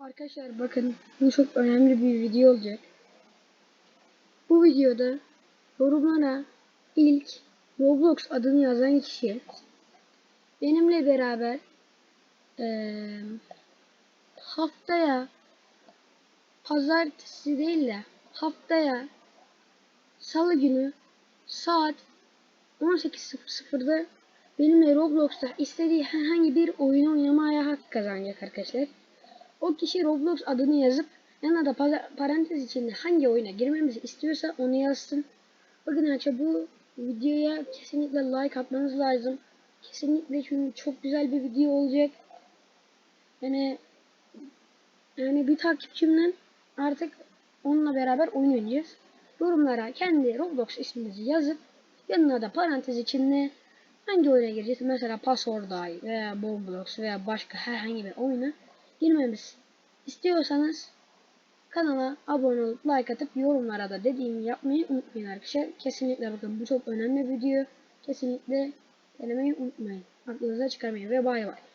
Arkadaşlar bakın bu çok önemli bir video olacak. Bu videoda yorumlara ilk Roblox adını yazan kişi benimle beraber eee, haftaya pazartesi değil de haftaya salı günü saat 18.00'da benimle Roblox'ta istediği herhangi bir oyunu oynamaya hak kazanacak arkadaşlar. O kişi Roblox adını yazıp yanına da parantez içinde hangi oyuna girmemizi istiyorsa onu yazsın. Bakın arkadaşlar bu videoya kesinlikle like atmanız lazım. Kesinlikle çünkü çok güzel bir video olacak. Yani yani bir takipçimden artık onunla beraber oynayacağız. Yorumlara kendi Roblox isminizi yazıp yanına da parantez içinde hangi oyuna gireceğiz? Mesela Password veya Roblox veya başka herhangi bir oyuna girmemiz istiyorsanız kanala abone olup like atıp yorumlara da dediğimi yapmayı unutmayın arkadaşlar. Kesinlikle bakın bu çok önemli bir video. Kesinlikle denemeyi unutmayın. Aklınıza çıkarmayın ve bay bay.